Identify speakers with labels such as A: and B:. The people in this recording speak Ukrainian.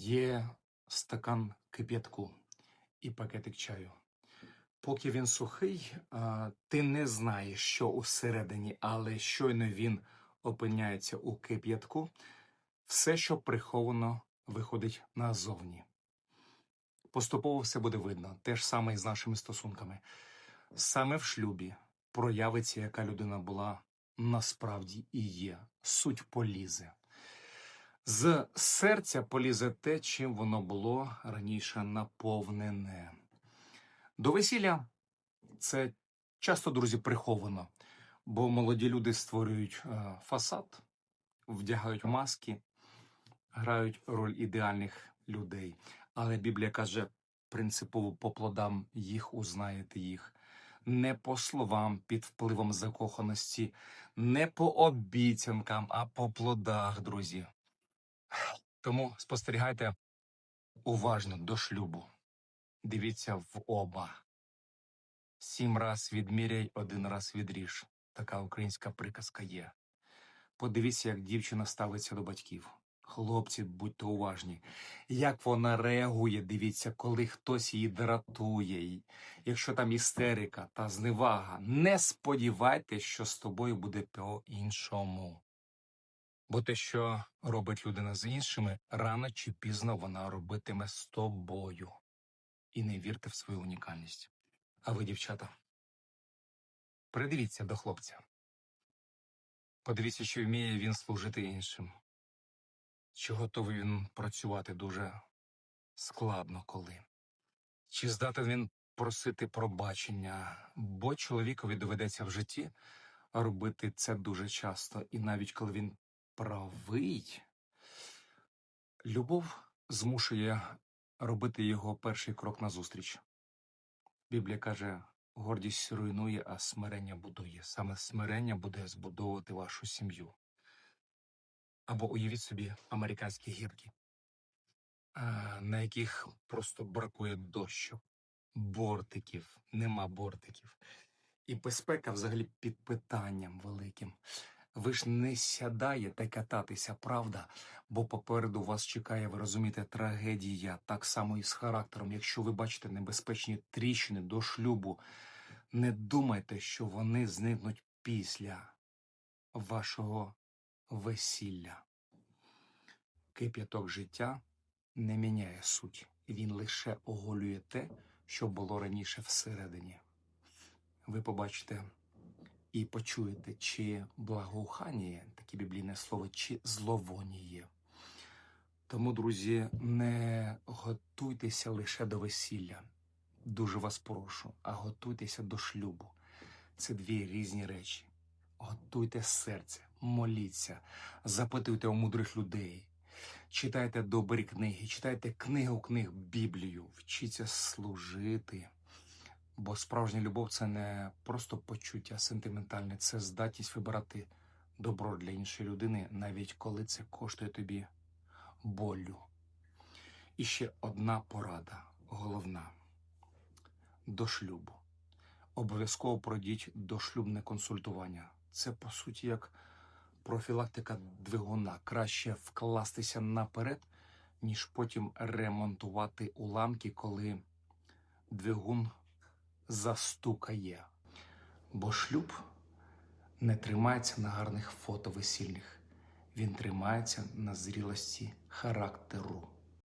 A: Є стакан кип'ятку і пакетик чаю. Поки він сухий, ти не знаєш, що усередині, але щойно він опиняється у кип'ятку, все, що приховано, виходить назовні. Поступово все буде видно. Те ж саме і з нашими стосунками. Саме в шлюбі проявиться, яка людина була насправді і є. Суть полізе. З серця полізе те, чим воно було раніше наповнене. До весілля це часто, друзі, приховано, бо молоді люди створюють е, фасад, вдягають маски, грають роль ідеальних людей. Але Біблія каже принципово по плодам їх узнаєте їх. Не по словам під впливом закоханості, не по обіцянкам, а по плодах, друзі. Тому спостерігайте уважно до шлюбу. Дивіться в оба. Сім раз відміряй, один раз відріж. Така українська приказка є. Подивіться, як дівчина ставиться до батьків. Хлопці, будьте уважні. Як вона реагує, дивіться, коли хтось її дратує, якщо там істерика та зневага. Не сподівайтесь, що з тобою буде по-іншому. Бо те, що робить людина з іншими, рано чи пізно вона робитиме з тобою. І не вірте в свою унікальність. А ви, дівчата, придивіться до хлопця. Подивіться, чи вміє він служити іншим. Чи готовий він працювати дуже складно коли? Чи здатен він просити пробачення, бо чоловікові доведеться в житті робити це дуже часто, і навіть коли він правий, любов змушує робити його перший крок назустріч. Біблія каже: гордість руйнує, а смирення будує. Саме смирення буде збудовувати вашу сім'ю. Або уявіть собі американські гірки, на яких просто бракує дощу, бортиків, нема бортиків. І безпека взагалі під питанням великим. Ви ж не сядаєте кататися, правда? Бо попереду вас чекає, ви розумієте, трагедія, так само і з характером. Якщо ви бачите небезпечні тріщини до шлюбу, не думайте, що вони зникнуть після вашого весілля. Кип'яток життя не міняє суть, він лише оголює те, що було раніше всередині. Ви побачите і почуєте, чи благоухання, таке біблійне слово, чи зловоніє. Тому, друзі, не готуйтеся лише до весілля. Дуже вас прошу, а готуйтеся до шлюбу. Це дві різні речі. Готуйте серце, моліться, запитуйте у мудрих людей, читайте добрі книги, читайте книгу книг Біблію, вчіться служити. Бо справжня любов це не просто почуття сентиментальне, це здатність вибирати добро для іншої людини, навіть коли це коштує тобі болю. І ще одна порада, головна до шлюбу. Обов'язково пройдіть дошлюбне консультування. Це по суті як профілактика двигуна. Краще вкластися наперед, ніж потім ремонтувати уламки, коли двигун застукає. Бо шлюб не тримається на гарних фото весільних. Він тримається на зрілості характеру.